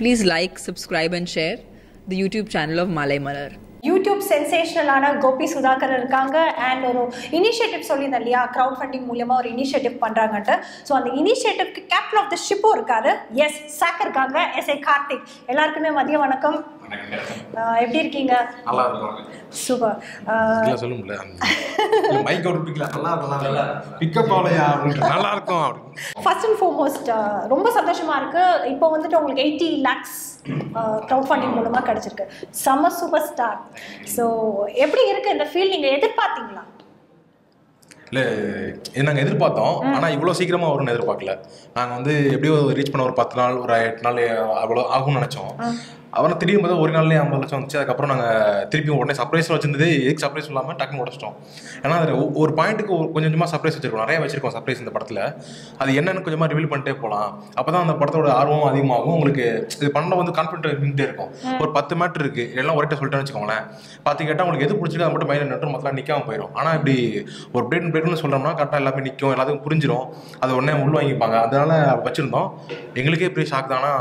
Please like subscribe and share the YouTube channel of Malai Malar YouTube சென்சேஷனலான Gopi Sudhakar இருக்காங்க. And ஒரு initiative சொல்லியிருந்தேன் இல்லையா? Crowd funding மூலியமாக ஒரு இனிஷியேட்டிவ் பண்ணுறாங்கன்ட்டு ஸோ அந்த இனிஷியேட்டிவ்க்கு கேப்டன் ஆஃப் த ஷிப்பும் இருக்காரு. எஸ் சாக் இருக்காங்க. எஸ் ஏ கார்த்திக் எல்லாருக்குமே மதிய வணக்கம். எப்படி இருக்கீங்க? நல்லா இருக்கும் சூப்பர் இல்லை சொல்ல முடியல மைக் அவுட் பிடிக்கல நல்லா நல்லா நல்லா பிக்கப் அப்படின்ட்டு. நல்லா இருக்கும் ஃபர்ஸ்ட் அண்ட் ஃபார்மோஸ்ட் ரொம்ப சந்தோஷமா இருக்கு. இப்போ வந்துட்டு உங்களுக்கு எயிட்டி லேக்ஸ் க்ரௌட் ஃபண்டிங் மூலமா கிடைச்சிருக்கு. செம்ம சூப்பர் ஸ்டார் ஸோ எப்படி இருக்கு இந்த ஃபீல் நீங்க எதிர்பார்த்தீங்களா? இல்லை நாங்கள் எதிர்பார்த்தோம். ஆனால் இவ்வளோ சீக்கிரமாக வரும்னு எதிர்பார்க்கல. நாங்கள் வந்து எப்படியோ ரீச் பண்ண ஒரு பத்து நாள் ஒரு எட்டு நாள் அவ்வளோ ஆகும்னு நினச்சோம். அப்புறம் திடீர்னு பார்த்தா ஒரு நாள்லேயே ஐம்பது லட்சம் வந்துச்சு. அதுக்கப்புறம் நாங்கள் திருப்பி உடனே சர்ப்ரைஸ் வச்சிருந்தது. எதுக்கு சர்ப்ரைஸ் இல்லாமல் டக்குன்னு உடச்சிட்டோம். ஏன்னா அதில் ஒரு பாயிண்ட்டுக்கு ஒரு கொஞ்சம் கொஞ்சமாக சர்ப்ரைஸ் வச்சிருக்கோம். நிறைய வச்சிருக்கோம் சர்ப்ரைஸ் இந்த படத்தில். அது என்னன்னு கொஞ்சமாக ரிவீல் பண்ணிட்டே போகலாம் அப்போ தான் அந்த படத்தோட ஆர்வம் அதிகமாகும். உங்களுக்கு இது பண்ண வந்து கான்ஃபிடென்ட் இருந்துகிட்டே இருக்கும். ஒரு பத்து மேட்ரு இருக்குது எல்லாம் ஒரே சொல்லிட்டேன்னு வச்சுக்கோங்களேன். பார்த்து கேட்டால் உங்களுக்கு எது பிடிச்சிருக்கு அது மட்டும் மைண்ட் நட்டு மொத்தம் நிற்காம போயிடும் ஆனால் இப்படி ஒரு பிரேக் பிரேக்னு சொல்கிறோம்னா கரெக்டாக எல்லாமே நிற்கும் எல்லாத்துக்கும் புரிஞ்சிடும் அது உடனே உள் வாங்கிப்பாங்க அதனால வச்சுருந்தோம். எங்களுக்கே பெரிய ஷாக் தானா.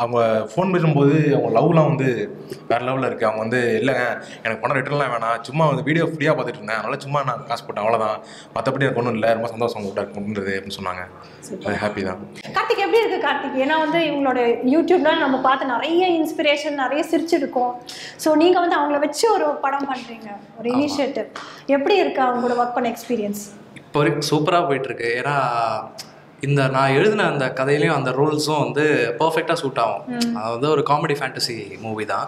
அவங்க ஃபோன் பேசும்போது அவங்க லவ்லாம் வந்து வேற லெவலில் இருக்குது அவங்க வந்து இல்லைங்க எனக்கு பணம் ரிட்டர்ன்லாம் வேணாம். சும்மா வந்து வீடியோ ஃப்ரீயாக பார்த்துட்டு இருந்தேன். அதனால சும்மா நான் காசு போட்டேன். அவ்வளோதான் மற்றபடி எனக்கு ஒன்றும் இல்லை. ரொம்ப சந்தோஷம் கூட இருக்குன்றது அப்படின்னு சொன்னாங்க. அது ஹாப்பி தான். கார்த்திக் எப்படி இருக்கு கார்த்திக்? ஏன்னா வந்து இவங்களோட யூடியூப்ல நம்ம பார்த்து நிறைய இன்ஸ்பிரேஷன் நிறைய சிரிச்சிருக்கோம். ஸோ நீங்க வந்து அவங்கள வச்சு ஒரு படம் பண்றீங்க. ஒரு இனிஷியேட்டிவ் எப்படி இருக்கு அவங்களோட ஒர்க் பண்ண எக்ஸ்பீரியன்ஸ் இப்போ வரைக்கும் சூப்பராக போயிட்டுருக்கு ஏன்னா இந்த நான் எழுதின அந்த கதையிலையும் அந்த ரோல்ஸும் வந்து பர்ஃபெக்டாக சூட் ஆகும். அது வந்து ஒரு காமெடி ஃபேண்டசி மூவி தான்.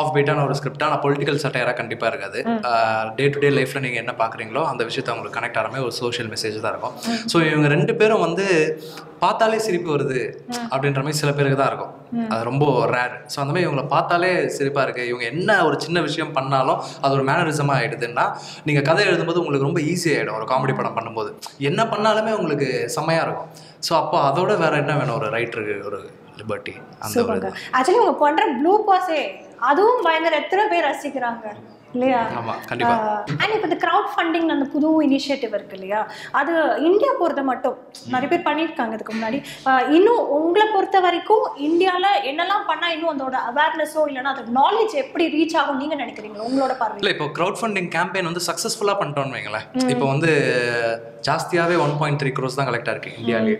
ஆஃப் பீட்டான ஒரு ஸ்கிரிப்ட் ஆனால் பொலிட்டிக்கல் சட்டையராக கண்டிப்பாக இருக்காது. டே டு டே லைஃப்பில் நீங்கள் என்ன பார்க்குறீங்களோ அந்த விஷயத்தை அவங்களுக்கு கனெக்ட் ஆகிற ஒரு சோஷியல் மெசேஜ் தான் இருக்கும். ஸோ இவங்க ரெண்டு பேரும் வந்து பார்த்தாலே சிரிப்பு வருது அப்படின்ற மாதிரி சில பேருக்கு தான் இருக்கும். அது ரொம்ப ரேர் ஸோ அந்த மாதிரி இவங்களை பார்த்தாலே சிரிப்பாக இருக்குது இவங்க என்ன ஒரு சின்ன விஷயம் பண்ணாலும் அது ஒரு மேனரிசமாக ஆகிடுதுன்னா நீங்கள் கதை எழுதும்போது உங்களுக்கு ரொம்ப ஈஸி ஆகிடும் ஒரு காமெடி படம் பண்ணும்போது. என்ன பண்ணாலுமே உங்களுக்கு செம்மையாக இருக்கும். ஸோ அப்போ அதோட வேற என்ன வேணும்? ஒரு ரைட்டருக்கு ஒரு லிபர்ட்டி அந்த ஆக்சுவலி உங்க பண்ற ப்ளூ பாஸே அதுவும் பயங்கர எத்தனை பேர் ரசிக்கிறாங்க. இல்லையா? அண்ட் இப்போ இந்த க்ரௌட் ஃபண்டிங் அந்த புது இனிஷியேட்டிவ் இருக்கு இல்லையா? அது இந்தியா பொறுத்த மட்டும் நிறைய பேர் பண்ணியிருக்காங்க இதுக்கு முன்னாடி. இன்னும் உங்களை பொறுத்த வரைக்கும் இந்தியாவில் என்னெல்லாம் பண்ணால் இன்னும் அதோட அவேர்னஸோ இல்லைன்னா அதோட நாலேஜ் எப்படி ரீச் ஆகும் நீங்கள் நினைக்கிறீங்க? உங்களோட பார்வை இல்லை இப்போ க்ரௌட் ஃபண்டிங் கேம்பெயின் வந்து சக்ஸஸ்ஃபுல்லாக பண்ணிட்டோம்னு வைங்களேன். இப்போ வந்து ஜாஸ்தியாகவே ஒன் பாயிண்ட் த்ரீ க்ரோஸ் தான் கலெக்ட் ஆயிருக்கு இந்தியாவிலே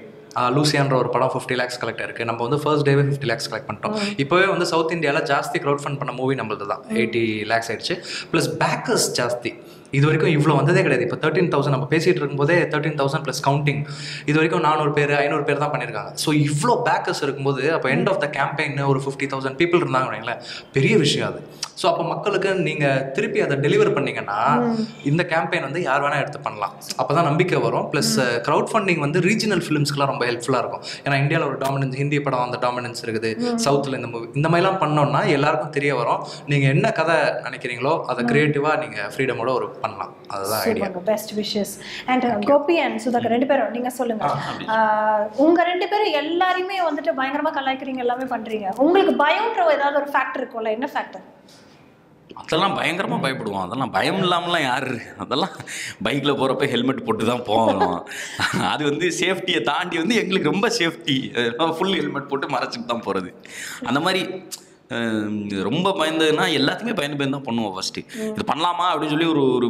லூசியான்ற ஒரு படம் ஃபிஃப்டி லேக்ஸ் கலெக்ட் ஆயிருக்கு. நம்ம வந்து ஃபர்ஸ்ட் டேவே ஃபிஃப்டி லேக்ஸ் கலெக்ட் பண்ணிட்டோம். இப்போவே வந்து சவுத் இந்தியாவில் ஜாஸ்தி க்ரௌட் ஃபண்ட் பண்ண மூவி நம்மளது தான். எயிட்டி லேக்ஸ் ஆயிடுச்சு. ப்ளஸ் பேக்கர்ஸ் ஜாஸ்தி. இது வரைக்கும் இவ்வளோ வந்ததே கிடையாது. இப்போ தேர்ட்டின் தௌசண்ட் நம்ம பேசிகிட்டு இருக்கும்போதே தேர்ட்டின் தௌசண்ட் ப்ளஸ் கவுண்டிங் இது வரைக்கும் நானூறு பேர் ஐநூறு பேர் தான் பண்ணியிருக்காங்க ஸோ இவ்வளோ பேக்கர்ஸ் இருக்கும்போது அப்போ எண்ட் ஆஃப் த கேம்பெயின் ஒரு ஃபிஃப்டி தௌசண்ட் பீப்புள் இருந்தாங்க பெரிய விஷயம் அது. ஸோ அப்போ மக்களுக்கு நீங்கள் திருப்பி அதை டெலிவர் பண்ணீங்கன்னா இந்த கேம்பெயின் வந்து யார் வேணால் எடுத்து பண்ணலாம். அப்போ தான் நம்பிக்கை வரும். ப்ளஸ் க்ரௌட் ஃபண்டிங் வந்து ரீஜனல் ஃபிலிம்ஸ்க்குலாம் ரொம்ப ஹெல்ப்ஃபுல்லாக இருக்கும். ஏன்னா இந்தியாவில் ஒரு டாமினன்ஸ் ஹிந்தி படம் அந்த டாமினன்ஸ் இருக்குது. சவுத்தில் இந்த மூவி இந்த மாதிரிலாம் பண்ணோம்னா எல்லாருக்கும் தெரிய வரும். நீங்கள் என்ன கதை நினைக்கிறீங்களோ அதை க்ரியேட்டிவாக நீங்கள் ஃப்ரீடமோட ஒரு பண்ணலாம். அதுதான் idea best wishes and Gopi and Sudhakar ரெண்டு பேரும் நீங்க சொல்லுங்க. ஆஹ் உங்க ரெண்டு பேரும் எல்லாரையுமே வந்துட்டு பயங்கரமா கலாய்க்கிறீங்க எல்லாமே பண்றீங்க. உங்களுக்கு பயம்ன்ற ஏதாவது ஒரு ஃபேக்டர் இருக்கும்ல என்ன ஃபேக்டர் அதெல்லாம் பயங்கரமாக பயப்படுவோம். அதெல்லாம் பயம் இல்லாமலாம் யார்? அதெல்லாம் பைக்கில் போகிறப்ப ஹெல்மெட் போட்டு தான் போகணும் அது வந்து சேஃப்டியை தாண்டி வந்து எங்களுக்கு ரொம்ப சேஃப்டி ஃபுல் ஹெல்மெட் போட்டு மறைச்சிட்டு தான் போகிறது அந்த மாதிரி ரொம்ப பயந்ததுன்னா எல்லாத்தையுமே பயந்து பயந்து தான் பண்ணுவோம் ஃபஸ்ட்டு இது பண்ணலாமா அப்படின்னு சொல்லி ஒரு ஒரு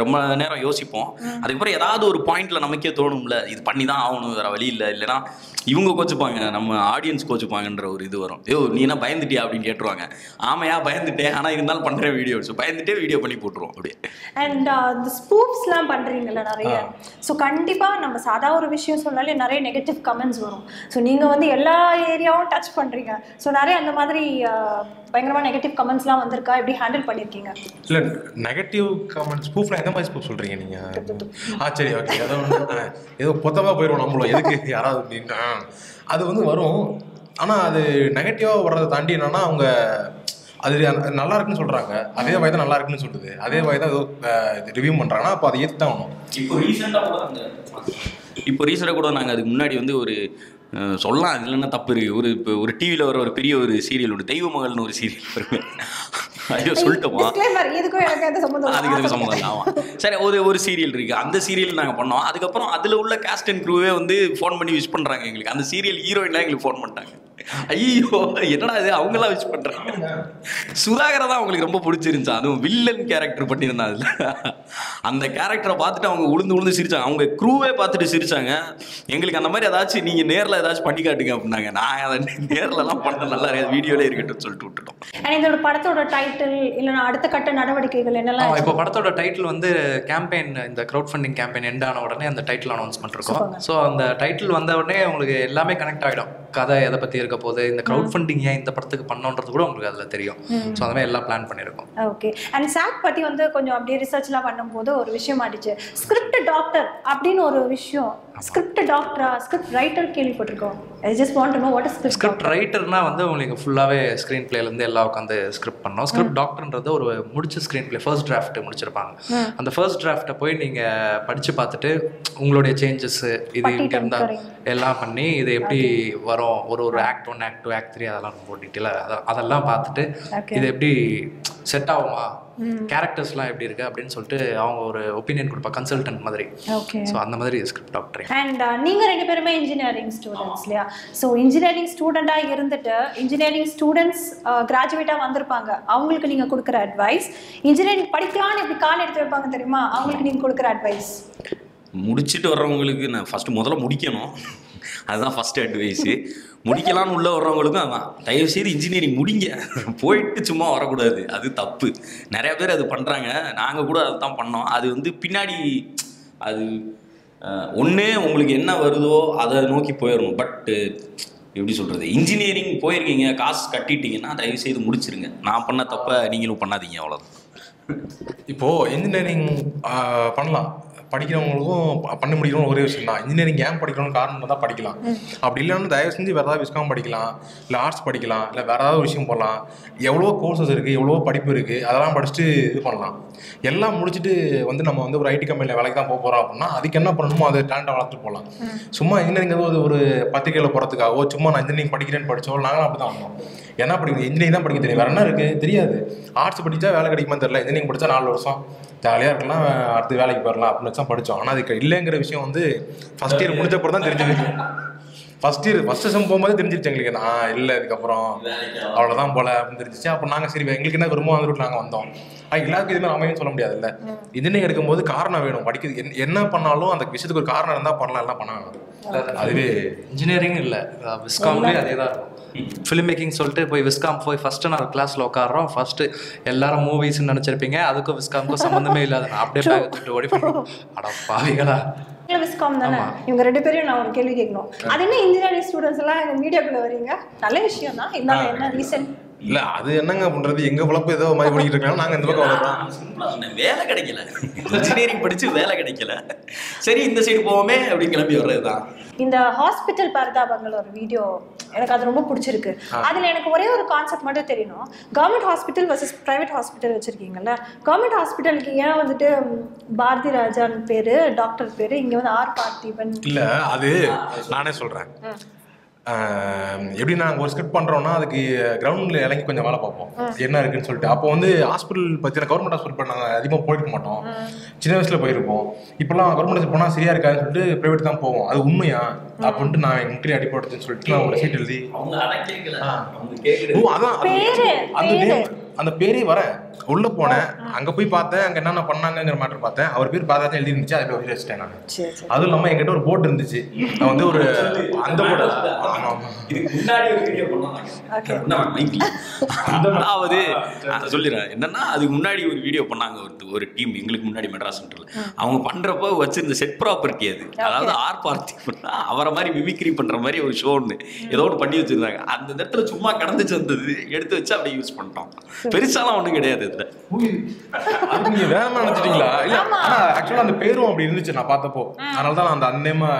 ரொம்ப நேரம் யோசிப்போம். அதுக்கப்புறம் ஏதாவது ஒரு பாயிண்ட்ல நமக்கே தோணும்ல. இது பண்ணி தான் ஆகணும் வேற வழி இல்லை. இல்லைன்னா இவங்க கோச்சுப்பாங்க நம்ம ஆடியன்ஸ் கோச்சுப்பாங்கன்ற ஒரு இது வரும். ஐயோ நீ என்ன பயந்துட்டியா? அப்படின்னு கேட்டுருவாங்க. ஆமையா பயந்துட்டேன். ஆனால் இருந்தாலும் பண்ணுற வீடியோஸ் பயந்துட்டே வீடியோ பண்ணி போட்டுருவோம் அப்படியே. அண்ட் இந்த ஸ்பூப்ஸ்லாம் பண்றீங்கல்ல நிறைய. ஸோ கண்டிப்பா நம்ம சாதா ஒரு விஷயம் சொன்னாலே நிறைய நெகட்டிவ் கமெண்ட்ஸ் வரும். ஸோ நீங்க வந்து எல்லா ஏரியாவும் டச் பண்றீங்க. ஸோ நிறைய அந்த மாதிரி ஆஹ், பயங்கரமா நெகட்டிவ் கமெண்ட்ஸ்லாம் வந்திருக்கா? எப்படி ஹேண்டில் பண்ணியிருக்கீங்க இல்லை நெகட்டிவ் கமெண்ட்ஸ் ஸ்பூஃப்ல எந்த மாதிரி ஸ்பூஃப் சொல்கிறீங்க நீங்கள் ஆ சரி ஓகே ஏதோ ஏதோ பொத்தமாக போயிடும் நம்மளும். எதுக்கு? யாராவது. அது வந்து வரும். ஆனால் அது நெகட்டிவாக வர்றதை தாண்டி என்னன்னா அவங்க அது நல்லா இருக்குன்னு சொல்கிறாங்க அதே வாய் தான் நல்லா இருக்குன்னு சொல்லுது. அதே வாய் தான் ஏதோ ரிவ்யூ பண்ணுறாங்கன்னா அப்போ அதை ஏற்று தான் ஆகணும். இப்போ ரீசெண்டாக கூட இப்போ ரீசெண்டாக கூட நாங்கள் அதுக்கு முன்னாடி வந்து ஒரு சொல்லலாம். அதில் என்ன தப்பு இருக்குது ஒரு இப்போ ஒரு டிவியில் வர ஒரு பெரிய ஒரு சீரியல் ஒரு தெய்வ மகள்னு ஒரு சீரியல் இருக்கு ஐயோ சொல்லிட்டோமா? இதுக்கும் எனக்கு எந்த சம்மந்தம். அதுக்கு எதுக்கு சம்மந்தம்? இல்லை சரி ஒரு ஒரு சீரியல் இருக்குது அந்த சீரியல் நாங்கள் பண்ணோம். அதுக்கப்புறம் அதில் உள்ள கேஸ்ட் அண்ட் க்ரூவே வந்து ஃபோன் பண்ணி விஷ் பண்ணுறாங்க எங்களுக்கு. அந்த சீரியல் ஹீரோயின்லாம் எங்களுக்கு ஃபோன் பண்ணிட்டாங்க. ஐயோ என்னடா இது? அவங்களாம் விஷ் பண்றாங்க. சுதாகரை தான் அவங்களுக்கு ரொம்ப பிடிச்சிருந்துச்சு. அதுவும் வில்லன் கேரக்டர் பண்ணியிருந்தான் அதுல. அந்த கேரக்டரை பார்த்துட்டு அவங்க உளுந்து உளுந்து சிரிச்சாங்க. அவங்க க்ரூவே பார்த்துட்டு சிரிச்சாங்க. எங்களுக்கு அந்த மாதிரி ஏதாச்சும் நீங்க நேர்ல ஏதாச்சும் பண்ணி காட்டுங்க அப்படின்னாங்க. நான் அதை நேர்லலாம் பண்ண நல்லா வீடியோல இருக்கட்டும் சொல்லிட்டு விட்டுட்டோம். இதோட படத்தோட டைட்டில் இல்லைன்னா அடுத்த கட்ட நடவடிக்கைகள் என்னெல்லாம் இப்போ படத்தோட டைட்டில் வந்து கேம்பெயின் இந்த க்ரௌட் ஃபண்டிங் கேம்பெயின் எண்ட் ஆன உடனே அந்த டைட்டில் அனௌன்ஸ்மெண்ட் இருக்கும். ஸோ அந்த டைட்டில் வந்த உடனே உங்களுக்கு எல்லாமே கனெக்ட் ஆகிடும் கதை எதை பற்றி இருக்க போகுது இந்த க்ரௌட் ஃபண்டிங் ஏன் இந்த படத்துக்கு பண்ணோன்றது கூட உங்களுக்கு அதில் தெரியும். ஸோ அந்த மாதிரி எல்லாம் பிளான் பண்ணியிருக்கோம். ஓகே அண்ட் சாக் பத்தி வந்து கொஞ்சம் அப்படியே ரிசர்ச்லாம் பண்ணும்போது ஒரு விஷயம் ஆயிடுச்சு ஸ்கிரிப்ட் டாக்டர் அப்படின்னு ஒரு விஷயம். ஸ்கிரிப்ட் டாக்டரா ஸ்கிரிப்ட் ரைட்டர் கேள்விப்பட்டிருக்கோம். I just want to know what script script ரைட்டர்னா வந்து உங்களுக்கு ஃபுல்லாகவே ஸ்க்ரீன் பிளேலேருந்து எல்லாம் உட்காந்து ஸ்கிரிப்ட் பண்ணோம் ஸ்கிரிப்ட் டாக்டர்ன்றது ஒரு முடிச்ச ஸ்க்ரீன் பிளே ஃபர்ஸ்ட் டிராஃப்ட் முடிச்சிருப்பாங்க அந்த ஃபர்ஸ்ட் டிராஃப்ட்டை போய் நீங்கள் படித்து பார்த்துட்டு உங்களுடைய சேஞ்சஸ் இது இங்கே இருந்தால். எல்லாம் பண்ணி இது எப்படி வரும்? ஒரு ஒரு act one act two act three அதெல்லாம் ரொம்ப டீட்டெயிலாக அதெல்லாம் பார்த்துட்டு. இது எப்படி செட் ஆகுமா? கேரக்டர்ஸ்லாம் எப்படி இருக்கு அப்படின்னு சொல்லிட்டு அவங்க ஒரு ஒப்பீனியன் கொடுப்பா கன்சல்டன்ட் மாதிரி. ஓகே ஸோ அந்த மாதிரி ஸ்கிரிப்ட் டாக்டர் அண்ட் நீங்க ரெண்டு பேருமே இன்ஜினியரிங் ஸ்டூடெண்ட்ஸ் இல்லையா? ஸோ இன்ஜினியரிங் ஸ்டூடெண்டாக இருந்துட்டு இன்ஜினியரிங் ஸ்டூடெண்ட்ஸ் கிராஜுவேட்டாக வந்திருப்பாங்க. அவங்களுக்கு நீங்க கொடுக்குற அட்வைஸ் இன்ஜினியரிங் படிக்கலாம்னு எப்படி கால் எடுத்து வைப்பாங்க தெரியுமா? அவங்களுக்கு நீங்க கொடுக்குற அட்வைஸ் முடிச்சுட்டு வர்றவங்களுக்கு நான் ஃபஸ்ட்டு முதல்ல முடிக்கணும். அதுதான் ஃபஸ்ட் அட்வைஸு முடிக்கலாம்னு உள்ள வர்றவங்களுக்கும் அதான் தயவு செய்து இன்ஜினியரிங் முடிங்க. போயிட்டு சும்மா வரக்கூடாது. அது தப்பு. நிறைய பேர் அது பண்ணுறாங்க நாங்கள் கூட அதை தான் பண்ணோம். அது வந்து பின்னாடி அது ஒன்று உங்களுக்கு என்ன வருதோ அதை நோக்கி போயிடணும். பட்டு எப்படி சொல்கிறது இன்ஜினியரிங் போயிருக்கீங்க காசு கட்டிட்டீங்கன்னா தயவு செய்து முடிச்சிருங்க. நான் பண்ண தப்ப நீங்களும் பண்ணாதீங்க அவ்வளோதான் இப்போது இன்ஜினியரிங் பண்ணலாம். படிக்கிறவங்களுக்கும் பண்ண முடியணும் ஒரே விஷயம் தான். இன்ஜினியரிங் ஏன் படிக்கணும்னு காரணம் தான் படிக்கலாம். அப்படி இல்லைன்னா தயவு செஞ்சு வேற ஏதாவது விஸ்காம் படிக்கலாம் இல்லை ஆர்ட்ஸ் படிக்கலாம் இல்லை வேற ஏதாவது விஷயம் போடலாம். எவ்வளோ கோர்சஸ் இருக்குது எவ்வளோ படிப்பு இருக்குது அதெல்லாம் படிச்சுட்டு இது பண்ணலாம். எல்லாம் முடிச்சுட்டு வந்து நம்ம வந்து ஒரு ஐடி கம்பெனியில் வேலைக்கு தான் போக போகிறோம் அப்படின்னா அதுக்கு என்ன பண்ணணுமோ அதை டேலண்ட்டை வளர்த்துட்டு போகலாம். சும்மா இன்ஜினியரிங் ஒரு ஒரு பத்திரிகையில் போகிறதுக்காகவோ சும்மா நான் இன்ஜினியரிங் படிக்கிறேன்னு படிச்சோம் நாங்களும் அப்படி தான் வந்தோம் என்ன படிக்கணும் இன்ஜினியரிங் தான் படிக்க தெரியும். வேற என்ன இருக்குது தெரியாது. ஆர்ட்ஸ் படித்தா வேலை கிடைக்குமா தெரியல. இன்ஜினியரிங் படித்தா நாலு வருஷம். ஜாலியாக இருக்கலாம் அடுத்து வேலைக்கு போயிடலாம் அப்படின்னு வச்சு தான் படித்தோம் ஆனால் அதுக்கு இல்லைங்கிற விஷயம் வந்து ஃபஸ்ட் இயர் முடிச்சப்பறம் தான் தெரிஞ்சது. ஃபர்ஸ்ட் இயர் ஃபர்ஸ்ட் செம் போகும்போது தெரிஞ்சிருச்சு எங்களுக்கு. நான் இல்லை இதுக்கப்புறம் அவ்வளோதான் போல அப்படின்னு தெரிஞ்சிச்சு. அப்போ நாங்கள் சரி எங்களுக்கு என்ன விரும்பும் அந்த ரூட் நாங்கள் வந்தோம். எல்லாருக்கும் இதுமாதிரி அமையும் சொல்ல முடியாதுல்ல. இன்ஜினியரிங் எடுக்கும்போது காரணம் வேணும். படிக்கிறது என்ன- என்ன பண்ணாலும் அந்த விஷயத்துக்கு ஒரு காரணம் இருந்தால் பண்ணலாம் எல்லாம் பண்ண வேணாம். அதுவே இன்ஜினியரிங் இல்லை. விஸ்காம்லேயே அதே தான் இருக்கும் ஃபிலிம் மேக்கிங் சொல்லிட்டு போய் விஸ்காம் போய் ஃபஸ்ட்டு நான் கிளாஸில் உட்காடுறோம் ஃபஸ்ட்டு எல்லாரும் மூவிஸ்னு நினச்சிருப்பீங்க. அதுக்கும் விஸ்காமுக்கும் சம்மந்தமே இல்லாத நான் அப்படியே பேக் தூக்கிட்டு ஓடி போயிடுவோம் அட பாவிகளா. விஸ்காம் தானே? இவங்க ரெண்டு பேரையும் நான் ஒரு கேள்வி கேட்கணும். அது என்ன இன்ஜினியரிங் ஸ்டூடெண்ட்ஸ் எல்லாம் இந்த மீடியாக்குள்ள வரீங்க நல்ல விஷயம் தான் இருந்தாலும் என்ன ரீசன் இல்லை அது என்னங்க பண்ணுறது எங்கள் பொழப்பு ஏதோ மாதிரி பண்ணிட்டு இருக்காங்க. நாங்கள் இந்த பக்கம் வளர்றோம் சொன்னேன். வேலை கிடைக்கல. இன்ஜினியரிங் படிச்சு வேலை கிடைக்கல. சரி இந்த சைடு போவோமே அப்படின்னு கிளம்பி வர்றதுதான். இந்த ஹாஸ்பிட்டல் பரிதாபங்கள் ஒரு வீடியோ எனக்கு அது ரொம்ப பிடிச்சிருக்கு. அதுல எனக்கு ஒரே ஒரு கான்செப்ட் மட்டும் தெரியணும். Government hospital versus private hospital வச்சிருக்கீங்கல்ல? Government ஹாஸ்பிட்டலுக்கு ஏன் வந்துட்டு பாரதி ராஜான் பேரு டாக்டர் பேரு? இங்க வந்து ஆர் பார்த்திபன். இல்லை அது நானே சொல்கிறேன் எப்படி நாங்கள் ஒரு ஸ்கிரிப்ட் பண்ணுறோம்னா அதுக்கு கிரவுண்டில் இறங்கி கொஞ்சம் வேலை பார்ப்போம். என்ன இருக்குன்னு சொல்லிட்டு. அப்போ வந்து ஹாஸ்பிட்டல் பற்றின கவர்மெண்ட் ஹாஸ்பிட்டல் நாங்கள் அதிகமாக போயிருக்க மாட்டோம். சின்ன வயசில் போயிருப்போம். இப்போலாம் கவர்மெண்ட் ஹாஸ்பிட்டல் போனால் சரியா இருக்காதுன்னு சொல்லிட்டு ப்ரைவேட் தான் போவோம். அது உண்மையா? அப்படின்ட்டு நான் இன்டர்வியூ அடிப்படுதுன்னு சொல்லிட்டு நான் ஒரு சீட் எழுதி அவங்க அதை கேட்கல அவங்க ஓ அதான் அந்த அந்த பேரே வரேன் உள்ள போனேன் அங்க போய் பார்த்தேன் அங்க என்னென்ன பண்ணாங்கங்கிற மேட்டர் பார்த்தேன். அவர் பேர் பார்த்தா எழுதி இருந்துச்சு அதை போய் வச்சுட்டேன் நான். அதுவும் இல்லாம என்கிட்ட ஒரு போட் இருந்துச்சு. நான் வந்து ஒரு அந்த போட் ஆமா ஆமா. இதுக்கு முன்னாடி ஒரு வீடியோ பண்ணாங்க அதாவது சொல்லிடுறேன். என்னன்னா அதுக்கு முன்னாடி ஒரு வீடியோ பண்ணாங்க ஒரு ஒரு டீம் எங்களுக்கு முன்னாடி மெட்ராஸ் சென்டர்ல அவங்க பண்றப்ப வச்சிருந்த செட் ப்ராப்பர்ட்டி அது. அதாவது ஆர் பார்த்தி அவரை மாதிரி மிமிக்ரி பண்ற மாதிரி ஒரு ஷோ ஒன்று ஏதோ ஒன்று பண்ணி வச்சிருந்தாங்க. அந்த இடத்துல சும்மா கடந்துச்சு வந்தது எடுத்து வச்சு அப்படியே யூஸ் பண்ணிட்டோம். பெருசாலாம் ஒன்றும் கிடையாது இதுல. அது நீங்க வேணாம்னு நினைச்சிட்டீங்களா? இல்ல ஆனா ஆக்சுவலா அந்த பேரும் அப்படி இருந்துச்சு நான் பார்த்தப்போ. அதனால தான் நான் அந்த அந்த நேம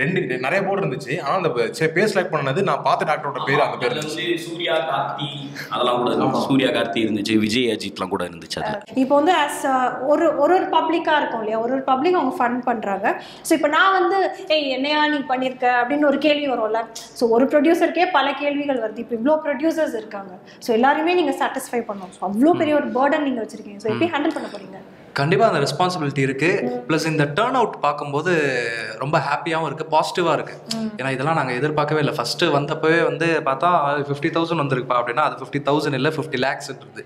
ரெண்டு நிறைய போர்டு இருந்துச்சு. ஆனா அந்த பேர் செலக்ட் பண்ணது நான் பார்த்த டாக்டரோட பேர் அந்த பேர் இருந்துச்சு. சூர்யா கார்த்தி அதெல்லாம் கூட சூர்யா கார்த்தி இருந்துச்சு. விஜய் அஜித்லாம் கூட இருந்துச்சு அதுல. இப்போ வந்து ஆஸ் ஒரு ஒரு ஒரு பப்ளிக்காக இருக்கும் இல்லையா? ஒரு ஒரு பப்ளிக் அவங்க ஃபண்ட் பண்ணுறாங்க ஸோ இப்போ நான் வந்து ஏய் என்னையா நீ பண்ணியிருக்க அப்படின்னு ஒரு கேள்வி வரும்ல. ஸோ ஒரு ப்ரொடியூசருக்கே பல கேள்விகள் வருது. இப்போ இவ்வளோ ப்ரொடியூசர்ஸ் இருக்காங்க. ஸோ எல்லாருமே நீங்கள் சாட்டிஸ்ஃபை பண்ணணும். ஸோ அவ்வளோ பெரிய ஒரு பேர்டன் நீங்கள் வச்சிருக்கீங்க. ஸோ எப்படி ஹேண்டில் பண்ண போறீங்க? கண்டிப்பாக அந்த ரெஸ்பான்சிபிலிட்டி இருக்கு. ப்ளஸ் இந்த டேர்ன் அவுட் பார்க்கும்போது ரொம்ப ஹாப்பியாகவும் இருக்கு பாசிட்டிவாக இருக்கு. ஏன்னா இதெல்லாம் நாங்கள் எதிர்பார்க்கவே இல்லை. ஃபர்ஸ்ட் வந்தப்பவே வந்து பார்த்தா ஃபிஃப்டி தௌசண்ட் வந்திருக்குப்பா அப்படின்னா அது ஃபிஃப்டி தௌசண்ட் இல்லை ஃபிஃப்டி லேக்ஸ்ன்றது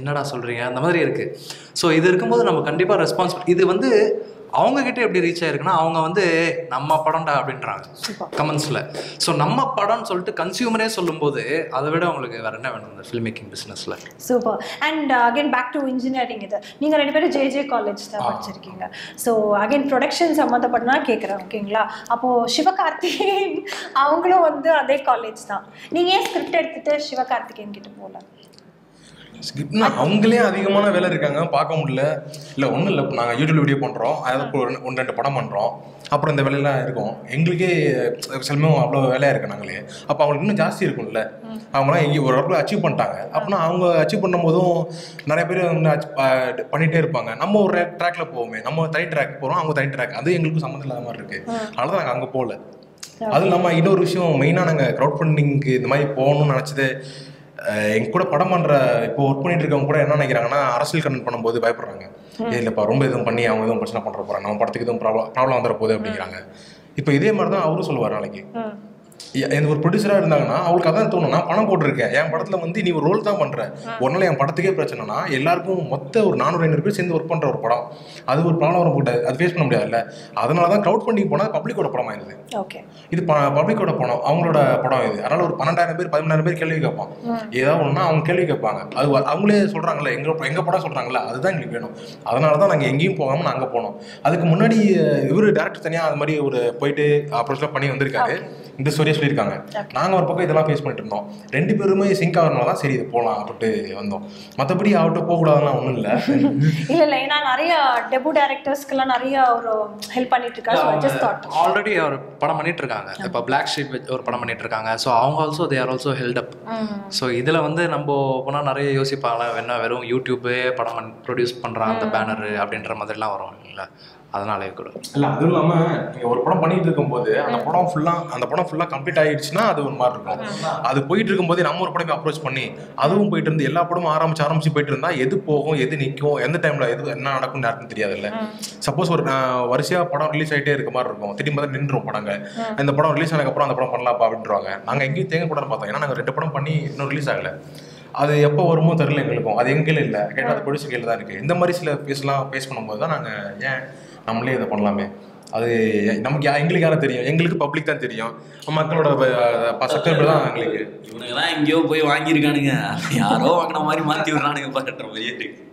என்னடா சொல்றீங்க? அந்த மாதிரி இருக்கு. ஸோ இது இருக்கும்போது நம்ம கண்டிப்பாக ரெஸ்பான்சிபிள் இது வந்து அவங்க கிட்ட எப்படி ரீச் ஆயிருக்குன்னா அவங்க வந்து நம்ம படம்டா அப்படின்றாங்க. கமெண்ட்ஸில் ஸோ நம்ம படம்னு சொல்லிட்டு கன்சியூமரே சொல்லும்போது அதை விட அவங்களுக்கு வேற என்ன வேணும் இந்த ஃபில்ம் மேக்கிங் பிஸ்னஸில் super and again back to engineering இது. நீங்க ரெண்டு பேரும் ஜேஜே காலேஜ் தான் படிச்சிருக்கீங்க. ஸோ அகைன் ப்ரொடக்ஷன் சம்மந்தப்பட்டனா கேட்குறேன் ஓகேங்களா? அப்போ சிவகார்த்திகேயன் அவங்களும் வந்து அதே காலேஜ் தான். நீங்க ஏன் ஸ்கிரிப்ட் எடுத்துட்டு சிவகார்த்திகேயன் கிட்ட போகல ஸ்கிரிப்ட்னா அவங்களே அதிகமான வேலை இருக்காங்க. பார்க்க முடியல. இல்லை ஒன்றும் இல்லை. நாங்கள் யூடியூப்ல வீடியோ பண்ணுறோம் அதாவது ஒன்று ரெண்டு படம் பண்ணுறோம் அப்புறம் இந்த வேலையெல்லாம் இருக்கும். எங்களுக்கே சிலமே அவ்வளோ வேலையாக இருக்கு நாங்களே. அப்போ அவங்களுக்கு இன்னும் ஜாஸ்தி இருக்கும்ல. அவங்களாம் எங்கே ஒரு இடத்துல அச்சீவ் பண்ணிட்டாங்க. அப்படின்னா அவங்க அச்சீவ் பண்ணும்போதும் நிறைய பேர் பண்ணிட்டே இருப்பாங்க. நம்ம ஒரு ட்ராக்ல போவோமே. நம்ம தனி ட்ராக் போகிறோம் அவங்க தனி ட்ராக் அது எங்களுக்கும் சம்மந்தம் இல்லாத மாதிரி இருக்கு. அதனால தான் நாங்கள் அங்கே போகல. அது இல்லாமல் இன்னொரு விஷயம் மெயினாக நாங்கள் க்ரௌட் ஃபண்டிங்க்கு இந்த மாதிரி போகணும்னு நினச்சது எங்க கூட படம் பண்ற இப்போ ஒர்க் பண்ணிட்டு இருக்கவங்க கூட என்ன நினைக்கிறாங்கன்னா அரசியல் கண்டென்ட் பண்ணும்போது பயப்படுறாங்க. இல்லப்பா ரொம்ப எதுவும் பண்ணி அவங்க எதுவும் பிரச்சனை பண்ற போறாங்க. நம்ம படத்துக்கு எதுவும் ப்ராப்ளம் ப்ராப்ளம் வந்துட போகுது அப்படிங்கிறாங்க. இப்போ இதே மாதிரி தான் அவரும் சொல்லுவார் நாளைக்கு. எ- எந்த ஒரு ப்ரொடியூசராக இருந்தாங்கன்னா அவளுக்கு அதான் தோணும். நான் பணம் போட்டிருக்கேன். என் படத்துல வந்து நீ ஒரு ரோல் தான் பண்ற. ஒரு நாள் என் படத்துக்கே பிரச்சனைனா எல்லாருக்கும் மொத்த ஒரு நானூறு ஐநூறு பேர் சேர்ந்து ஒர்க் பண்ற ஒரு படம். அது ஒரு ப்ராப்ளம் வர போட்டாது அது ஃபேஸ் பண்ண முடியாதுல்ல. அதனால தான் க்ரௌட் ஃபண்டிங் போனால் பப்ளிக்கோட படம் ஆயிருது ஓகே இது பப்ளிக்கோட படம். அவங்களோட படம் இது. அதனால ஒரு பன்னெண்டாயிரம் பேர் பதிமூணாயிரம் பேர் கேள்வி கேட்பான். ஏதாவது ஒன்றா அவங்க கேள்வி கேட்பாங்க. அது அவங்களே சொல்றாங்கல்ல எங்க எங்க படம் சொல்றாங்கல்ல அதுதான் எங்களுக்கு வேணும். அதனால தான் நாங்கள் எங்கேயும் போகாம நாங்க போனோம். அதுக்கு முன்னாடி இவர் டேரக்டர் தனியா அது மாதிரி ஒரு போயிட்டு அப்ரோச்லாம் பண்ணி வந்திருக்காரு. இந்த ஸ்டோரியை சொல்லியிருக்காங்க. நாங்க ஒரு பக்கம் இதெல்லாம் ஃபேஸ் பண்ணிட்டு இருந்தோம். ரெண்டு பேருமே சிங்க் ஆகிறனால தான் சரி இது போகலாம் அப்படின்ட்டு வந்தோம். மற்றபடி அவர்கிட்ட போகக்கூடாதுலாம் ஒன்றும் இல்லை. இல்ல இல்ல ஏன்னா நிறைய டெபு டேரக்டர்ஸ்க்கெல்லாம் நிறைய ஒரு ஹெல்ப் பண்ணிட்டு தாட் ஆல்ரெடி அவர் படம் பண்ணிட்டு இருக்காங்க. இப்போ பிளாக் ஷீப் ஒரு படம் பண்ணிட்டு இருக்காங்க. ஸோ அவங்க also they are also held up so இதில் வந்து நம்ம போனால் நிறைய யோசிப்பாங்க. என்ன வெறும் யூடியூபே படம் ப்ரொடியூஸ் பண்ணுறான் அந்த பேனரு அப்படின்ற மாதிரிலாம் வரும் இல்லை. அதனாலே கூட இல்ல அதுவும் இல்லாம நீங்க ஒரு படம் பண்ணிட்டு இருக்கும்போது அந்த படம் ஃபுல்லா அந்த படம் ஃபுல்லா கம்ப்ளீட் ஆயிடுச்சுன்னா அது ஒரு மாதிரி இருக்கும். அது போயிட்டு இருக்கும்போது நம்ம ஒரு படமே அப்ரோச் பண்ணி அதுவும் போயிட்டு இருந்து எல்லா படமும் ஆரம்பிச்சு ஆரம்பிச்சு போயிட்டு இருந்தா எது போகும் எது நிக்கும் எந்த டைம்ல எது என்ன நடக்கும்னு யாருக்கும் தெரியாதுல்ல. சப்போஸ் ஒரு ஆஹ், வரிசையா படம் ரிலீஸ் ஆயிட்டே இருக்க மாதிரி இருக்கும். திடீர்னு பார்த்தா நின்றும் படங்க இந்த படம் ரிலீஸ் ஆனதுக்கு அப்புறம் அந்த படம் பண்ணலாம்ப்பா அப்படின்றாங்க நாங்க எங்கேயும் தேங்க கூட பார்த்தோம். ஏன்னா நாங்க ரெண்டு படம் பண்ணி இன்னும் ரிலீஸ் ஆகல. அது எப்போ வருமோ தெரியல எங்களுக்கும். அது எங்க கையில இல்ல. கேட்டா அது ப்ரொடியூசர் கையில தான் இருக்கு. இந்த மாதிரி சில பேசலாம் ஃபேஸ் பண்ணும்போது தான் நாங்க ஏன் நம்மளே இதை பண்ணலாமே. அது நமக்கு எங்களுக்கு யாரை தெரியும்? எங்களுக்கு பப்ளிக் தான் தெரியும். மக்களோட சப்ஸ்கிரைபர் தான் எங்களுக்கு. இவனுங்க தான் எங்கேயோ போய் வாங்கியிருக்கானுங்க. யாரோ வாங்கின மாதிரி மாத்தி விடுறானுங்க பாருன்ற மாதிரியே இருக்கு.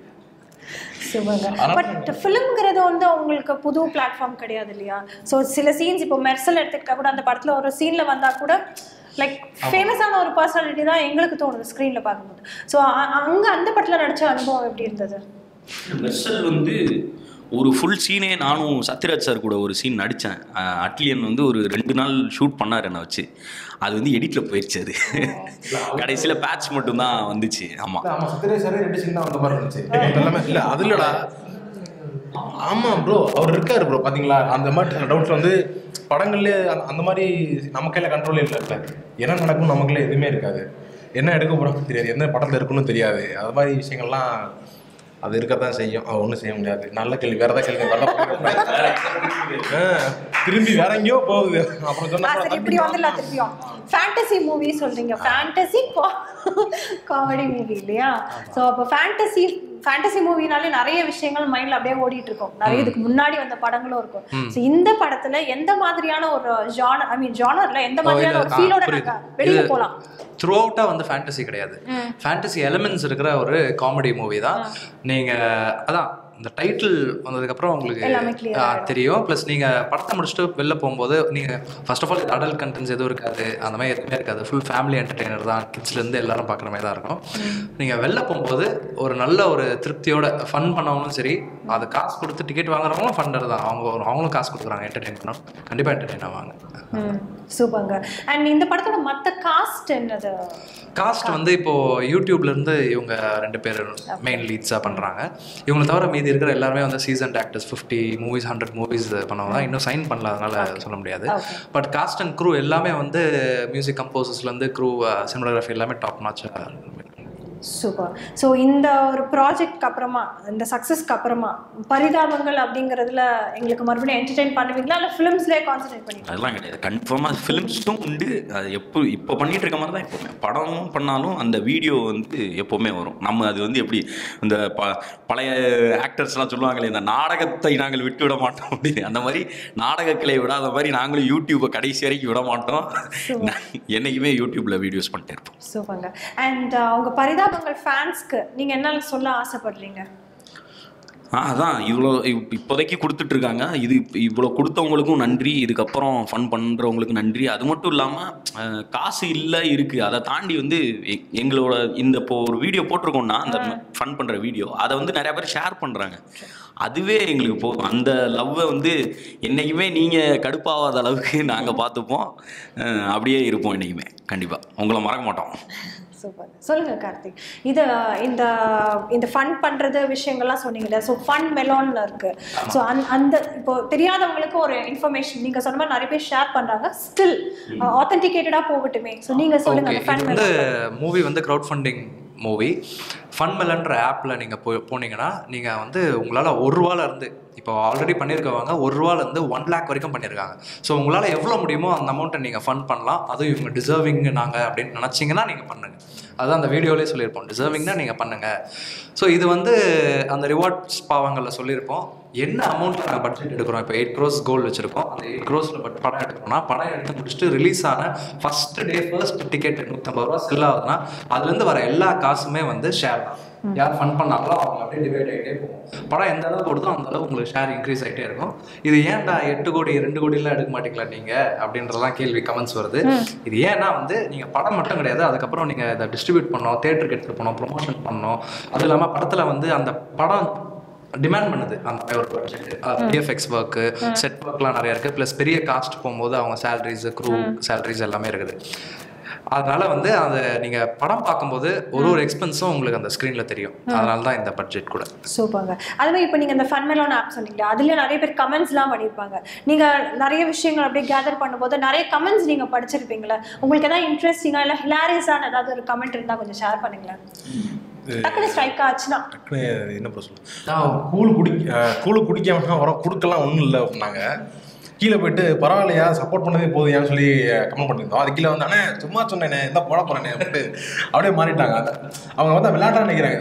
பட் ஃபிலிம்ங்கிறது வந்து உங்களுக்கு புது பிளாட்ஃபார்ம் கிடையாது இல்லையா? ஸோ சில சீன்ஸ் இப்போ மெர்சல் எடுத்துக்கிட்டா கூட அந்த படத்துல ஒரு சீன்ல வந்தா கூட லைக் ஃபேமஸான ஒரு பர்சனாலிட்டி தான் எங்களுக்கு தோணுது ஸ்க்ரீன்ல பார்க்கும்போது. ஸோ அங்க அந்த படத்துல நடிச்ச அனுபவம் எப்படி இருந்தது? மெர்சல் வந்து ஒரு ஃபுல் சீனே நானும் சத்யராஜ் சார் கூட ஒரு சீன் நடித்தேன் அட்லியன் வந்து ஒரு ரெண்டு நாள் ஷூட் பண்ணார் என்னை வச்சு. அது வந்து எடிட்டில் போயிடுச்சு அது. கடைசியில் பேட்ச் மட்டும்தான் வந்துச்சு. ஆமாம் இல்ல, ஆமா சத்யராஜ் சார் ரெண்டு சீன் தான் அந்த மாதிரி இருந்துச்சு. இல்ல அது இல்லடா. ஆமா ப்ரோ அவர் இருக்காரு ப்ரோ பாத்தீங்களா? அந்த மாதிரி டவுட்ஸ் வந்து படங்கள்லயே அந்த- அந்த மாதிரி நம்ம கையில கண்ட்ரோல் இல்லை இல்ல. என்ன நடக்கும் நமக்குள்ள எதுவுமே இருக்காது. என்ன எடுக்க போறோம் தெரியாது. என்ன படத்துல இருக்குன்னு தெரியாது. அது மாதிரி விஷயங்கள்லாம் அது இருக்கத்தான் செய்யும். அது ஒன்றும் செய்ய முடியாது. நல்ல கேள்வி. வேற ஏதாவது கேள்வி வேற திரும்பி வேற எங்கேயோ போகுது. அப்புறம் சொன்னா இப்படி வந்துடலாம் திருப்பியும். ஃபேண்டசி மூவி சொல்றீங்க. ஃபேண்டசி காமெடி மூவி இல்லையா? ஸோ அப்போ ஃபேண்டசி ஃபேண்டசி மூவினாலே நிறைய விஷயங்கள் மைண்ட்ல அப்படியே ஓடிட்டு இருக்கும். நிறைய இதுக்கு முன்னாடி வந்த படங்களும் இருக்கும். ஸோ இந்த படத்துல எந்த மாதிரியான ஒரு ஜானர் ஐ மீன் ஜானர்ல எந்த மாதிரியான ஒரு ஃபீலோட வெளியில போலாம். த்ரூ அவுட்டாக வந்து ஃபேண்டசி கிடையாது. ஃபேண்டசி எலிமெண்ட்ஸ் இருக்கிற ஒரு காமெடி மூவி தான். நீங்கள் அதான் இந்த டைட்டில் வந்ததுக்கப்புறம் உங்களுக்கு தெரியும். ப்ளஸ் நீங்கள் படத்தை முடிச்சுட்டு வெளில போகும்போது நீங்கள் first of all adult contents எதுவும் இருக்காது. அந்த மாதிரி எதுவுமே இருக்காது. ஃபுல் ஃபேமிலி என்டர்டெய்னர் தான். கிட்ஸ்லேருந்து எல்லாரும் பார்க்குற மாதிரி தான் இருக்கும். நீங்கள் வெளில போகும்போது ஒரு நல்ல ஒரு திருப்தியோட ஃபன் பண்ணவங்களும் சரி அது காசு கொடுத்து டிக்கெட் வாங்குறவங்களும் ஃபண்டர் தான். அவங்க அவங்களும் காசு கொடுக்குறாங்க என்டர்டெயின் பண்ணணும். கண்டிப்பாக என்டர்டெயின் ஆவாங்க. சூப்பர்ங்க. அண்ட் இந்த படத்தோட மத்த காஸ்ட் என்னது? காஸ்ட் வந்து இப்போ யூடியூப்ல இருந்து இவங்க ரெண்டு பேர் மெயின் லீட்ஸாக பண்றாங்க. இவங்களை தவிர மீதி இருக்கிற எல்லாருமே வந்து season actors fifty movies hundred movies பண்ணவங்க. இன்னும் சைன் பண்ணல அதனால சொல்ல முடியாது. பட் காஸ்ட் அண்ட் க்ரூ எல்லாமே வந்து மியூசிக் கம்போசர்ஸ்லேருந்து க்ரூ சினிமோகிராஃபி எல்லாமே டாப் நாச் சூப்பர் ஸோ இந்த ஒரு ப்ராஜெக்ட்க்கு அப்புறமா இந்த சக்ஸஸ்க்கு அப்புறமா பரிதாபங்கள் அப்படிங்கிறதுல எங்களுக்கு மறுபடியும் என்டர்டெயின் பண்ணுவீங்களா? இல்லை ஃபிலிம்ஸ்லேயே கான்சென்ட்ரேட் பண்ணுவீங்களா அதெல்லாம் கிடையாது. கன்ஃபார்மாக ஃபிலிம்ஸும் உண்டு. அது எப்போ இப்போ பண்ணிட்டு இருக்க மாதிரி தான் எப்போவுமே. படமும் பண்ணாலும் அந்த வீடியோ வந்து எப்போவுமே வரும். நம்ம அது வந்து எப்படி இந்த ப பழைய ஆக்டர்ஸ்லாம் சொல்லுவாங்களே இந்த நாடகத்தை நாங்கள் விட்டு விட மாட்டோம் அப்படின்னு. அந்த மாதிரி நாடகக்கலை விடாத மாதிரி நாங்களும் யூடியூப்பை கடைசி வரைக்கும் விட மாட்டோம். என்னைக்குமே யூடியூப்பில் வீடியோஸ் பண்ணிட்டே இருப்போம். சூப்பருங்க அண்ட் உங்க பரிதாபங்கள் ஃபேன்ஸ்க்கு நீங்க என்ன சொல்ல ஆசைப்படுறீங்க? ஆ அதான் இவ்வளோ இப்- இப்போதைக்கு கொடுத்துட்டு இருக்காங்க இது இவ்வளோ கொடுத்தவங்களுக்கும் நன்றி இதுக்கப்புறம் ஃபன் பண்ணுறவங்களுக்கு நன்றி. அது மட்டும் இல்லாமல் காசு இல்லை இருக்குது அதை தாண்டி வந்து எங்களோட இந்த இப்போ ஒரு வீடியோ போட்டிருக்கோம்னா அந்த ஃபன் பண்ணுற வீடியோ அதை வந்து நிறைய பேர் ஷேர் பண்ணுறாங்க அதுவே எங்களுக்கு போதும். அந்த லவ்வை வந்து என்றைக்குமே நீங்கள் கடுப்பாகாத அளவுக்கு நாங்கள் பார்த்துப்போம். அப்படியே இருப்போம் என்றைக்குமே கண்டிப்பாக உங்களை மறக்க மாட்டோம். சூப்பர் சொல்லுங்க கார்த்திக். இது இந்த இந்த ஃபன் பண்றது விஷயங்கள்லாம் சொன்னீங்கல்ல ஸோ ஃபன் மெலான்ல இருக்கு. ஸோ அந் அந்த இப்போ தெரியாதவங்களுக்கு ஒரு இன்ஃபர்மேஷன் நீங்க சொன்ன மாதிரி நிறைய பேர் ஷேர் பண்றாங்க. ஸ்டில் ஆத்தென்டிகேட்டடா போகட்டுமே. ஸோ நீங்க சொல்லுங்க ஓகே அந்த ஃபன் இது வந்து மெலான் மூவி வந்து க்ரௌட் ஃபண்டிங் மூவி ஃபன்மெலன்ற ஆப்பில் நீங்கள் போய் போனீங்கன்னா நீங்கள் வந்து உங்களால் ஒரு இருந்து இப்போ ஆல்ரெடி பண்ணியிருக்கவங்க ஒரு ரூபால இருந்து ஒன் லேக் வரைக்கும் பண்ணியிருக்காங்க ஸோ உங்களால் எவ்வளோ முடியுமோ அந்த அமௌண்ட்டை நீங்கள் ஃபன் பண்ணலாம். அதுவும் இவங்க டிசர்விங் நாங்கள் அப்படின்னு நினச்சிங்கன்னா நீங்கள் பண்ணுங்கள் அதுதான் அந்த வீடியோலேயே சொல்லியிருப்போம். டிசர்விங்னா நீங்கள் பண்ணுங்கள் ஸோ இது வந்து அந்த ரிவார்ட்ஸ் பாவங்களில் சொல்லியிருப்போம். என்ன அமௌண்ட் நாங்கள் பட்ஜெட் எடுக்கிறோம்? இப்போ எயிட் க்ரோஸ் கோல் வச்சிருக்கோம். அந்த எயிட் க்ரோஸில் பட் படம் எடுக்கிறோம்னா படம் எடுத்து முடிச்சுட்டு ரிலீஸ் ஆன ஃபர்ஸ்ட் டே ஃபர்ஸ்ட் டிக்கெட் நூற்றம்பது ரூபா செல் ஆகுதுன்னா அதுலேருந்து வர எல்லா காசுமே வந்து ஷேர் தான். யார் ஃபன் பண்ணாங்களோ அவங்க அப்படியே டிவைட் ஆகிட்டே போகும். படம் எந்த அளவுக்கு ஓடுதோ அந்த அளவுக்கு உங்களுக்கு ஷேர் இன்க்ரீஸ் ஆகிட்டே இருக்கும். இது ஏன்டா எட்டு கோடி ரெண்டு கோடிலாம் எடுக்க மாட்டீங்களா நீங்கள் அப்படின்றதெல்லாம் கேள்வி கமெண்ட்ஸ் வருது. இது ஏன்னா வந்து நீங்கள் படம் மட்டும் கிடையாது. அதுக்கப்புறம் நீங்கள் இதை டிஸ்ட்ரிபியூட் பண்ணணும் தேட்டருக்கு எடுத்துகிட்டு போகணும் ப்ரொமோஷன் பண்ணணும். அது இல்லாமல் படத்தில் வந்து அந்த படம் டிமாண்ட் பண்ணுது அந்த ஒரு ப்ராஜெக்ட் பிஎஃப்எக்ஸ் ஒர்க்கு செட் ஒர்க்லாம் நிறைய இருக்குது ப்ளஸ் பெரிய காஸ்ட் போகும்போது அவங்க சேலரிஸ் க்ரூ சேலரிஸ் எல்லாமே இருக்குது. அதனால வந்து அதை நீங்கள் படம் பார்க்கும்போது ஒரு ஒரு எக்ஸ்பென்ஸும் உங்களுக்கு அந்த ஸ்க்ரீனில் தெரியும். அதனால தான் இந்த பட்ஜெட் கூட. சூப்பர்ங்க. அது மாதிரி இப்போ நீங்கள் இந்த ஃபன் மெலான் ஆப் சொன்னீங்களா அதுலேயே நிறைய பேர் கமெண்ட்ஸ்லாம் பண்ணியிருப்பாங்க நீங்கள் நிறைய விஷயங்கள் அப்படியே கேதர் பண்ணும்போது நிறைய கமெண்ட்ஸ் நீங்கள் படிச்சிருப்பீங்களா உங்களுக்கு ஏதாவது இன்ட்ரெஸ்டிங்காக இல்லை ஹிலாரியஸான ஏதாவது ஒரு கமெண்ட் இருந்தால் கொஞ்சம் ஷேர் பண்ணுங்களேன். டக்குனு ஸ்ட்ரைக் ஆச்சுன்னா? டக்குனு என்ன ப்ரோ சொல்ல கூழ் குடி கூழ் குடிக்காம வரோம். கொடுக்கலாம் ஒன்றும் இல்லை அப்படின்னாங்க. கீழே போயிட்டு பரவாயில்லையா சப்போர்ட் பண்ணதே போதும் சொல்லி கமெண்ட் பண்ணியிருந்தோம் அது கீழே வந்து அண்ணே சும்மா சொன்னேனே என்ன போட போறேனே அப்படின்ட்டு அப்படியே மாறிட்டாங்க. அந்த- அவங்க வந்து விளையாட்டா நினைக்கிறேன்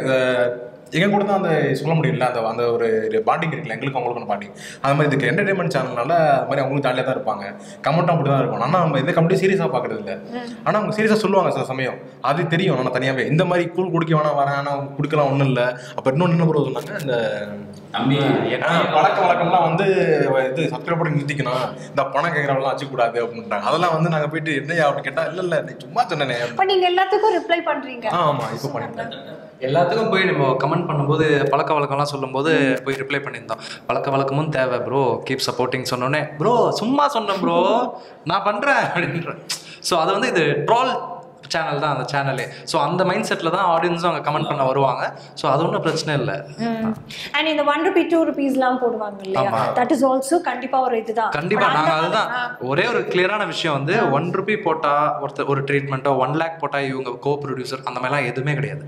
எங்க கூட தான் அந்த சொல்ல முடியல அந்த அந்த ஒரு பாண்டிங் இருக்குல்ல எங்களுக்கு அவங்களுக்கு பாண்டிங் அந்த மாதிரி இதுக்கு என்டர்டைன்மெண்ட் சேனல்னால அது மாதிரி அவங்களும் ஜாலியாக தான் இருப்பாங்க. கமெண்ட்டும் அப்படி தான் இருக்கும். ஆனால் நம்ம இந்த கமெண்ட்டி சீரியஸாக பார்க்கறது இல்லை. ஆனால் அவங்க சீரியஸாக சொல்லுவாங்க சில சமயம். அது தெரியும். நான் தனியாகவே இந்த மாதிரி கூழ் குடிக்க வேணாம் வரேன் ஆனால் குடுக்கலாம் ஒன்றும் இல்லை. அப்போ இன்னொன்று என்ன ப்ரோ சொன்னாங்க? இந்த பழக்க வழக்கம்லாம் வந்து இது சப்ஸ்கிரைப் பண்ணி நிறுத்திக்கணும். இந்த பணம் கேட்கறவங்களாம் வச்சுக்கூடாது அப்படின்ட்டாங்க அதெல்லாம் வந்து நாங்கள் போயிட்டு என்னையா அப்படின்னு கேட்டால் இல்லை இல்லை நீ சும்மா சொன்னேனே இப்போ நீங்கள் எல்லாத்துக்கும் ரிப்ளை பண்ணுறீங்க ஆ ஆமாம் இப்போ பண்ணிட்டேன். எல்லாத்துக்கும் போய் நம்ம கமெண்ட் பண்ணும்போது பழக்க வழக்கம்லாம் சொல்லும்போது போய் ரிப்ளை பண்ணியிருந்தோம். பழக்க வழக்கமும் தேவை ப்ரோ கீப் சப்போர்ட்டிங் சொன்னோடனே ப்ரோ சும்மா சொன்னேன் ப்ரோ நான் பண்ணுறேன் அப்படின்ற ஸோ அது வந்து இது ட்ரால் சேனல் தான் அந்த சேனலே ஸோ அந்த மைண்ட் செட்டில் தான் ஆடியன்ஸும் அங்கே கமெண்ட் பண்ண வருவாங்க. ஸோ அது ஒன்றும் பிரச்சனை இல்லை. அண்ட் இந்த ஒன் ருபி டூ ருபீஸ்லாம் போடுவாங்க இல்லையா. தட் இஸ் ஆல்சோ கண்டிப்பாக ஒரு இதுதான். கண்டிப்பா. But நாங்க அந்த அதுதான். ஒரே ஒரு கிளியரான விஷயம் வந்து ஒன் ருபி போட்டா ஒருத்தர் ஒரு ட்ரீட்மெண்ட்டோ ஒன் லேக் போட்டா இவங்க கோ ப்ரொடியூசர் அந்த மாதிரிலாம் எதுவுமே கிடையாது.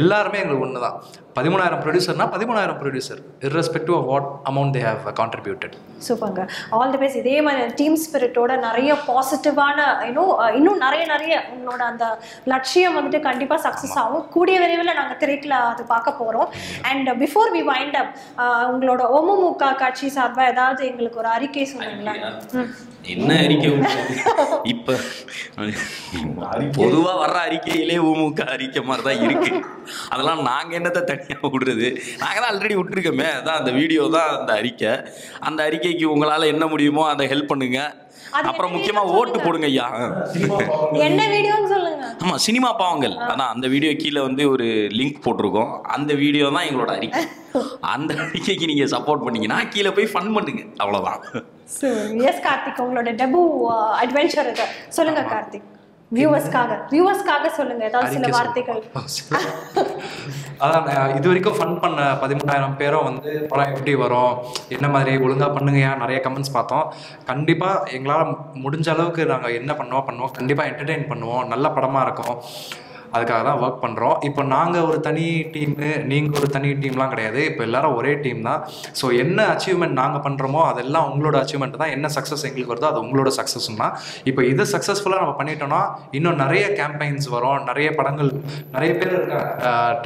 எல்லாருமே எங்களுக்கு ஒன்று தான் பதிமூணாயிரம் ப்ரொடியூசர்னா பதிமூணாயிரம் producer irrespective of what amount they have contributed சூப்பர்ங்க. ஆல் தி பெஸ்ட் இதே மாதிரி டீம் ஸ்பிரிட்டோட நிறைய பாசிட்டிவான இன்னும் இன்னும் நிறைய நிறைய உங்களோட அந்த லட்சியம் வந்துட்டு கண்டிப்பாக சக்ஸஸ் ஆகும். கூடிய விரைவில் நாங்கள் திரைக்கில் அது பார்க்க போகிறோம் and before we wind up உங்களோட ஒமுமுக கட்சி சார்பாக ஏதாவது எங்களுக்கு ஒரு அறிக்கை சொல்லுங்களேன். ம். என்ன அறிக்கை? இப்ப பொதுவா வர்ற அறிக்கையிலே உமுக அறிக்கை மாதிரி தான் இருக்கு. அதெல்லாம் நாங்க என்னத்தை தனியா விடுறது? நாங்க தான் ஆல்ரெடி விட்டுருக்கோமே. அதான் அந்த வீடியோ தான் அந்த அறிக்கை. அந்த அறிக்கைக்கு உங்களால என்ன முடியுமோ அதை ஹெல்ப் பண்ணுங்க. அப்புறம் முக்கியமா ஓட்டு போடுங்க ஐயா. என்ன வீடியோன்னு சொல்லுங்க. ஆமா சினிமா பாவங்கள். அதான் அந்த வீடியோ கீழே வந்து ஒரு லிங்க் போட்டிருக்கோம். அந்த வீடியோ தான் எங்களோட அறிக்கை. அந்த அறிக்கைக்கு நீங்க சப்போர்ட் பண்ணீங்கன்னா கீழே போய் ஃபன் பண்ணுங்க. அவ்வளவுதான். எஸ் கார்த்திக் உங்களோட டெபு அட்வென்ச்சர் இது. சொல்லுங்க கார்த்திக் வியூவர்ஸ்க்காக வியூவர்ஸ்க்காக சொல்லுங்க ஏதாவது சில வார்த்தைகள். அதான் இது வரைக்கும் ஃபன் பண்ண பதிமூணாயிரம் பேரும் வந்து படம் எப்படி வரும் என்ன மாதிரி ஒழுங்கா பண்ணுங்கயா நிறைய கமெண்ட்ஸ் பார்த்தோம். கண்டிப்பா எங்களால் முடிஞ்ச அளவுக்கு நாங்கள் என்ன பண்ணுவோம் பண்ணுவோம் கண்டிப்பா என்டர்டெயின் பண்ணுவோம். நல்ல படமா இருக்கும். அதுக்காக தான் ஒர்க் பண்ணுறோம் இப்போ நாங்கள் ஒரு தனி டீமு நீங்கள் ஒரு தனி டீம்லாம் கிடையாது. இப்போ எல்லாரும் ஒரே டீம் தான். ஸோ என்ன அச்சீவ்மெண்ட் நாங்கள் பண்ணுறோமோ அதெல்லாம் உங்களோட அச்சீவ்மெண்ட் தான். என்ன சக்ஸஸ் எங்களுக்கு வருதோ அது உங்களோட சக்ஸஸ் தான். இப்போ இதை சக்ஸஸ்ஃபுல்லாக நம்ம பண்ணிட்டோம்னா இன்னும் நிறைய கேம்பெயின்ஸ் வரும். நிறைய படங்கள் நிறைய பேர் இருக்காங்க.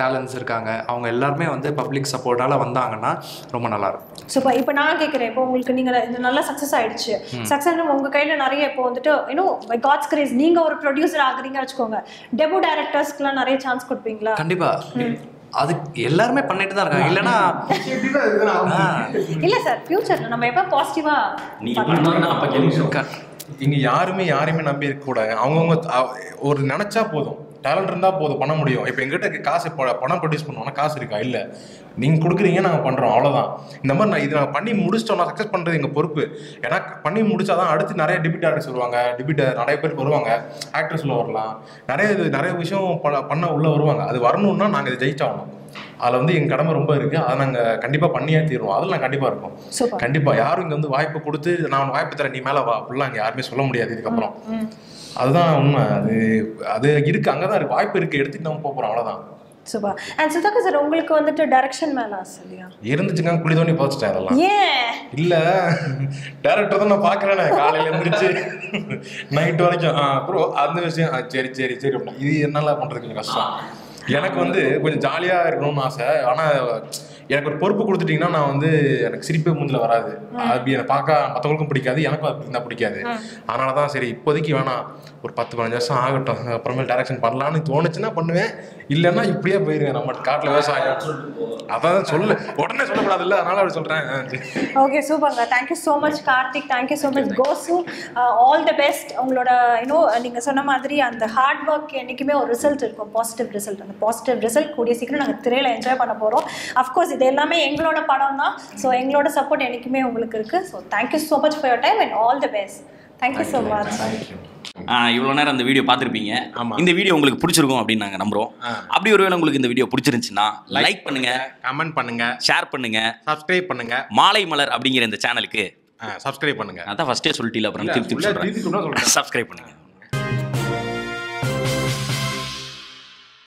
டேலண்ட்ஸ் இருக்காங்க. அவங்க எல்லாருமே வந்து பப்ளிக் சப்போர்ட்டால் வந்தாங்கன்னா ரொம்ப நல்லாயிருக்கும் சூப்பர் இப்போ நான் கேட்குறேன் இப்போ உங்களுக்கு நீங்கள் இது நல்லா சக்ஸஸ் ஆயிடுச்சு. சக்ஸஸ் உங்கள் கையில் நிறைய இப்போ வந்துட்டு இன்னும் காட்ஸ் கிரேஸ் நீங்கள் ஒரு ப்ரொடியூசர் ஆகுறீங்க வச்சுக்கோங்க. டெபு டேரக்டர்ஸ்க்குலாம் நிறைய சான்ஸ் கொடுப்பீங்களா? கண்டிப்பாக அது எல்லாருமே பண்ணிட்டு தான் இருக்காங்க. இல்லைன்னா ஆ, இல்லை சார் ஃபியூச்சரில் நம்ம எப்போ பாசிட்டிவாக நீங்க பண்ணோம்னா அப்ப கேள்வி க- இங்க யாருமே யாரையுமே நம்பி இருக்க கூடாது அவங்கவுங்க அவ- ஒரு நினைச்சா போதும். டேலண்ட் இருந்தால் போதும் பண்ண முடியும். இப்போ எங்கிட்ட காசு இப்போ பணம் ப்ரொடியூஸ் பண்ணுவோம்னா காசு இருக்கா? இல்லை. நீங்கள் கொடுக்குறீங்க நாங்கள் பண்ணுறோம் அவ்வளோதான் இந்த மாதிரி நான் இது நான் பண்ணி முடிச்சிட்டோம்னா சக்ஸஸ் பண்ணுறது எங்கள் பொறுப்பு? ஏன்னா பண்ணி முடிச்சாதான் அடுத்து நிறைய டிபிட் ஆர்டர்ஸ் வருவாங்க. டிபிட் நிறைய பேர் வருவாங்க. ஆக்ட்ரஸில் வரலாம். நிறைய இது நிறைய விஷயம் ப- பண்ண உள்ள வருவாங்க. அது வரணும்னா நாங்கள் இதை ஜெயிச்சாகணும். அதில் வந்து எங்க கடமை ரொம்ப இருக்கு. அதை நாங்க கண்டிப்பா பண்ணியே தீருவோம் அதில் நான் கண்டிப்பா இருக்கோம். சூப்பர். கண்டிப்பா. யாரும் இங்க வந்து வாய்ப்பு கொடுத்து நான் உனக்கு வாய்ப்பு தரேன் நீ மேல வா. அப்படிலாம் இங்க யாருமே சொல்ல முடியாது இதுக்கப்புறம். அதுதான் உண்மை. அது அது இருக்கு. அங்கதான் இருக்கு. வாய்ப்பு இருக்கு. எடுத்துட்டு நம்ம போக போறோம். அவ்வளவுதான். சூப்பர். அண்ட் சுதாகர் சார் உங்களுக்கு வந்துட்டு டைரக்ஷன் மேலே ஆசை இல்லையா? இருந்துச்சுங்க. குழி தோண்டி அதெல்லாம் ஏன்? இல்ல. டேரக்டர் தான் நான் பாக்குறேனே காலையில எழுந்திரிச்சு நைட் வரைக்கும். அப்புறம் அந்த விஷயம். சரி சரி சரி. இது என்னால பண்றது கொஞ்சம் கஷ்டம். எனக்கு வந்து கொஞ்சம் ஜாலியா இருக்கணும்னு ஆசை. ஆனா எனக்கு ஒரு பொறுப்பு கொடுத்துட்டீங்கன்னா நான் வந்து எனக்கு சிரிப்பே முந்தில் வராது. அப்படி எனக்கு பார்க்க மற்றவங்களுக்கும் பிடிக்காது எனக்கும் அது இருந்தால் பிடிக்காது. அதனால தான் சரி இப்போதைக்கு வேணாம் ஒரு பத்து பதினஞ்சு வருஷம் ஆகட்டும் அப்புறமேல் டைரக்ஷன் பண்ணலான்னு தோணுச்சுன்னா பண்ணுவேன். இல்லைன்னா இப்படியே போயிருவேன் நம்ம காட்டில் விவசாயம். அதான் சொல்லு உடனே சொல்லக்கூடாதுல்ல அதனால அப்படி சரி. ஓகே சூப்பர்ங்க thank you so much Karthik thank you so much Ghosh all the best உங்களோட யூனோ நீங்கள் சொன்ன மாதிரி அந்த ஹார்ட் ஒர்க் என்றைக்குமே ஒரு ரிசல்ட் இருக்கும். பாசிட்டிவ் ரிசல்ட் அந்த பாசிட்டிவ் ரிசல்ட் கூடிய சீக்கிரம் நாங்கள் திரையில என்ஜாய் பண்ண போகிறோம் அஃப்கோர்ஸ் இது எல்லாமே எங்களோட படம் தான் ஸோ எங்களோட சப்போர்ட் என்றைக்குமே உங்களுக்கு இருக்குது so thank you so much for your time and all the best thank you so much இவ்வளோ நேரம் அந்த வீடியோ பார்த்துருப்பீங்க. இந்த வீடியோ உங்களுக்கு பிடிச்சிருக்கும் அப்படின்னு நாங்கள் நம்புறோம். அப்படி ஒருவேளை உங்களுக்கு இந்த வீடியோ பிடிச்சிருந்துச்சுன்னா லைக் பண்ணுங்க கமெண்ட் பண்ணுங்க ஷேர் பண்ணுங்க சப்ஸ்கிரைப் பண்ணுங்க. மாலை மலர் அப்படிங்கிற இந்த சேனலுக்கு சப்ஸ்கிரைப் பண்ணுங்க. அதான் ஃபர்ஸ்டே சொல்லிட்டீல அப்புறம் திருப்பி சொல்கிறேன் சொல்றேன். சப்ஸ்கிரைப் பண்ணுங்க.